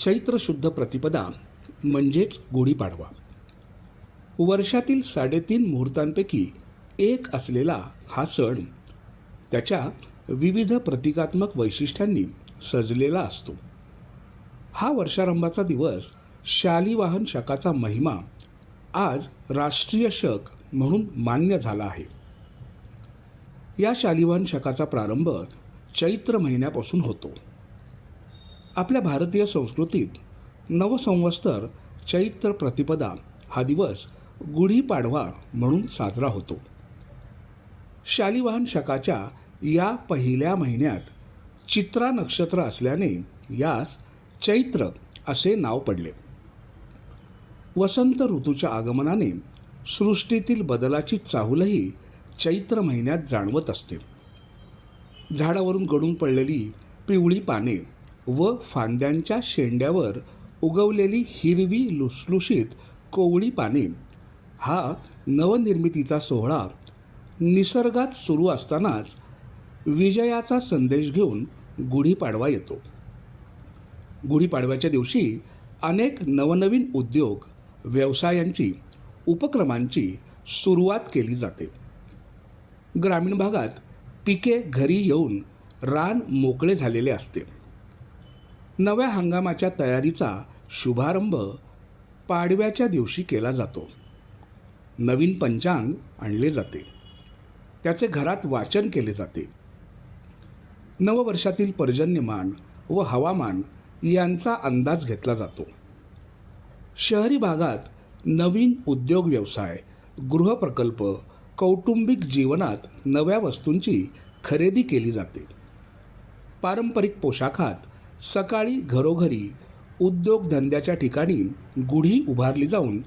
चैत्र शुद्ध प्रतिपदा म्हणजेच गुढीपाडवा वर्षातील साडेतीन मुहूर्तांपैकी एक असलेला हा सण त्याच्या विविध प्रतिकात्मक वैशिष्ट्यांनी सजलेला असतो. हा वर्षारंभाचा दिवस शालिवाहन शकाचा महिमा आज राष्ट्रीय शक म्हणून मान्य झाला आहे. या शालिवाहन शकाचा प्रारंभ चैत्र महिन्यापासून होतो. आपल्या भारतीय संस्कृतीत नवसंवत्सर चैत्र प्रतिपदा हा दिवस गुढीपाडवा म्हणून साजरा होतो. शालिवाहन शकाच्या या पहिल्या महिन्यात चित्रा नक्षत्र असल्याने यास चैत्र असे नाव पडले. वसंत ऋतूच्या आगमनाने सृष्टीतील बदलाची चाहूलही चैत्र महिन्यात जाणवत असते. झाडावरून गडून पडलेली पिवळी पाने व फांद्यांच्या शेंड्यावर उगवलेली हिरवी लुसलुशीत कोवळी पाने. हा नवनिर्मितीचा सोहळा निसर्गात सुरू असतानाच विजयाचा संदेश घेऊन गुढीपाडवा येतो. गुढीपाडव्याच्या दिवशी अनेक नवनवीन उद्योग व्यवसायांची उपक्रमांची सुरुवात केली जाते. ग्रामीण भागात पिके घरी येऊन रान मोकळे झालेले असते. नव्या हंगामाच्या तयारीचा शुभारंभ पाडव्याच्या दिवशी केला जातो. नवीन पंचांग आणले जाते. त्याचे घरात वाचन केले जाते. नववर्षातील पर्जन्यमान व हवामान यांचा अंदाज घेतला जातो. शहरी भागात नवीन उद्योग व्यवसाय गृहप्रकल्प कौटुंबिक जीवनात नव्या वस्तूंची खरेदी केली जाते. पारंपरिक पोशाखात सकाळी घरोघरी उद्योगधंद्याच्या ठिकाणी गुढी उभारली जाऊन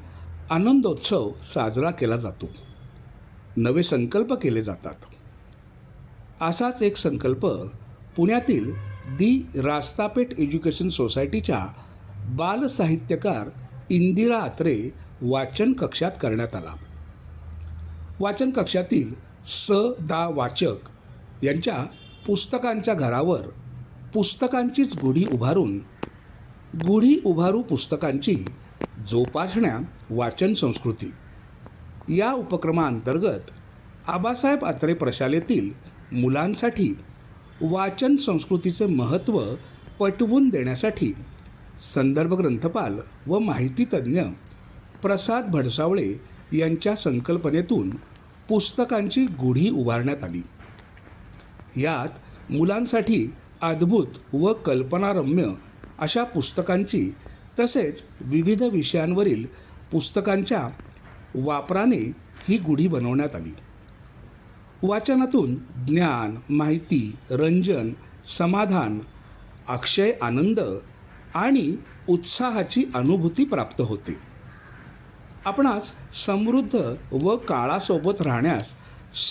आनंदोत्सव साजरा केला जातो. नवे संकल्प केले जातात. असाच एक संकल्प पुण्यातील दी रास्तापेठ एज्युकेशन सोसायटीच्या बालसाहित्यकार इंदिरा आत्रे वाचन कक्षात करण्यात आला. वाचन कक्षातील स दा वाचक यांच्या पुस्तकांच्या घरावर पुस्तकांचीच गुढी उभारून गुढी उभारू पुस्तकांची जोपासण्या वाचन संस्कृती. या उपक्रमाअंतर्गत आबासाहेब आत्रे प्रशालेतील मुलांसाठी वाचन संस्कृतीचे महत्त्व पटवून देण्यासाठी संदर्भ ग्रंथपाल व माहितीतज्ञ प्रसाद भडसावळे यांच्या संकल्पनेतून पुस्तकांची गुढी उभारण्यात आली. यात मुलांसाठी अद्भुत व कल्पनारम्य अशा पुस्तकांची तसेच विविध विषयांवरील पुस्तकांच्या वापराने ही गुढी बनवण्यात आली. वाचनातून ज्ञान माहिती रंजन समाधान अक्षय आनंद आणि उत्साहाची अनुभूती प्राप्त होते. आपणास समृद्ध व काळासोबत राहण्यास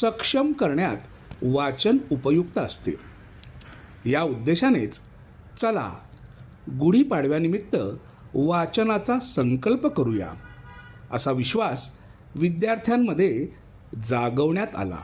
सक्षम करण्यात वाचन उपयुक्त असते. या उद्देशानेच चला गुढीपाडव्यानिमित्त वाचनाचा संकल्प करूया. असा विश्वास विद्यार्थ्यांमध्ये जागवण्यात आला.